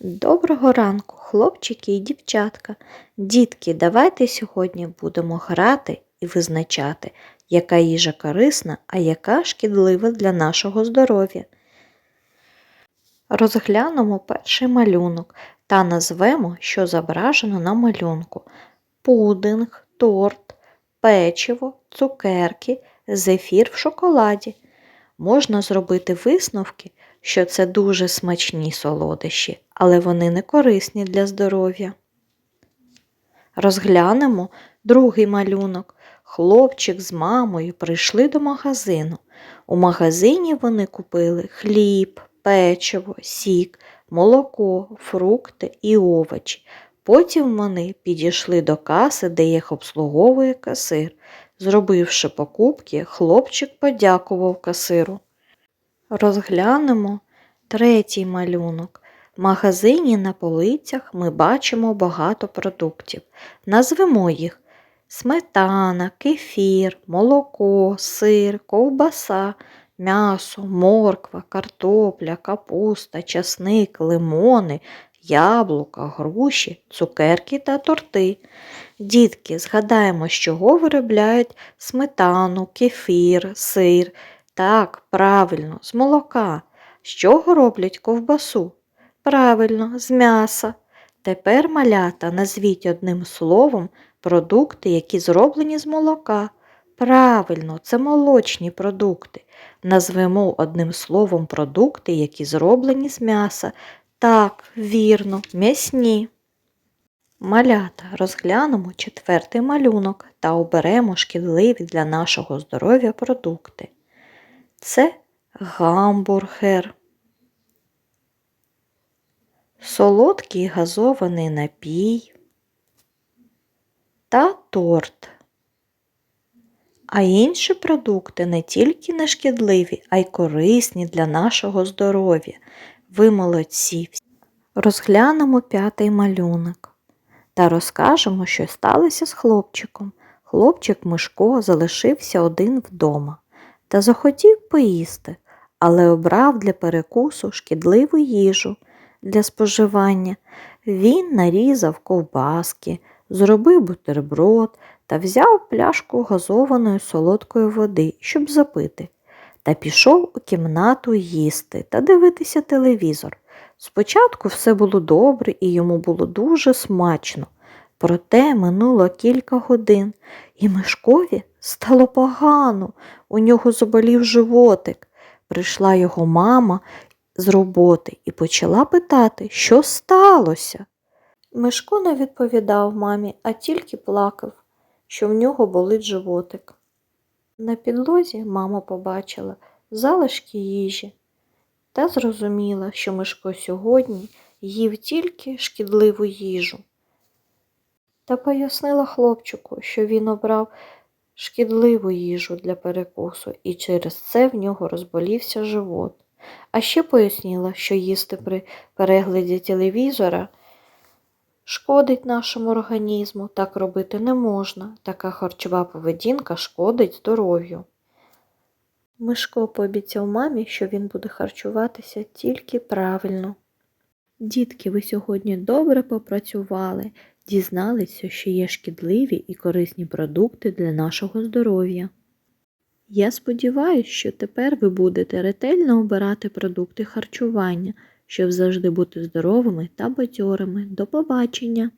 Доброго ранку, хлопчики і дівчатка. Дітки, давайте сьогодні будемо грати і визначати, яка їжа корисна, а яка шкідлива для нашого здоров'я. Розглянемо перший малюнок та назвемо, що зображено на малюнку: пудинг, торт, печиво, цукерки, зефір в шоколаді. Можна зробити висновки, що це дуже смачні солодощі, але вони не корисні для здоров'я. Розглянемо другий малюнок. Хлопчик з мамою прийшли до магазину. У магазині вони купили хліб, печиво, сік, молоко, фрукти і овочі. Потім вони підійшли до каси, де їх обслуговує касир. Зробивши покупки, хлопчик подякував касиру. Розглянемо третій малюнок. В магазині на полицях ми бачимо багато продуктів. Назвемо їх сметана, кефір, молоко, сир, ковбаса, м'ясо, морква, картопля, капуста, часник, лимони, яблука, груші, цукерки та торти. Дітки, згадаємо, з чого виробляють сметану, кефір, сир. Так, правильно, з молока. З чого роблять ковбасу? Правильно, з м'яса. Тепер, малята, назвіть одним словом продукти, які зроблені з молока. Правильно, це молочні продукти. Назвемо одним словом продукти, які зроблені з м'яса. Так, вірно, м'ясні. Малята, розглянемо четвертий малюнок та оберемо шкідливі для нашого здоров'я продукти. Це гамбургер, солодкий газований напій та торт. А інші продукти не тільки не шкідливі, а й корисні для нашого здоров'я. Ви молодці. Розглянемо п'ятий малюнок та розкажемо, що сталося з хлопчиком. Хлопчик Мишко залишився один вдома та захотів поїсти, але обрав для перекусу шкідливу їжу для споживання. Він нарізав ковбаски, зробив бутерброд та взяв пляшку газованої солодкої води, щоб запити, та пішов у кімнату їсти та дивитися телевізор. Спочатку все було добре і йому було дуже смачно. Проте минуло кілька годин, і Мишкові стало погано, у нього заболів животик. Прийшла його мама з роботи і почала питати, що сталося. Мишко не відповідав мамі, а тільки плакав, що в нього болить животик. На підлозі мама побачила залишки їжі та зрозуміла, що Мишко сьогодні їв тільки шкідливу їжу. Та пояснила хлопчику, що він обрав шкідливу їжу для перекусу, і через це в нього розболівся живот. А ще пояснила, що їсти при перегляді телевізора шкодить нашому організму, так робити не можна. Така харчова поведінка шкодить здоров'ю. Мишко пообіцяв мамі, що він буде харчуватися тільки правильно. Дітки, ви сьогодні добре попрацювали, дізналися, що є шкідливі і корисні продукти для нашого здоров'я. Я сподіваюся, що тепер ви будете ретельно обирати продукти харчування, щоб завжди бути здоровими та бадьорими. До побачення!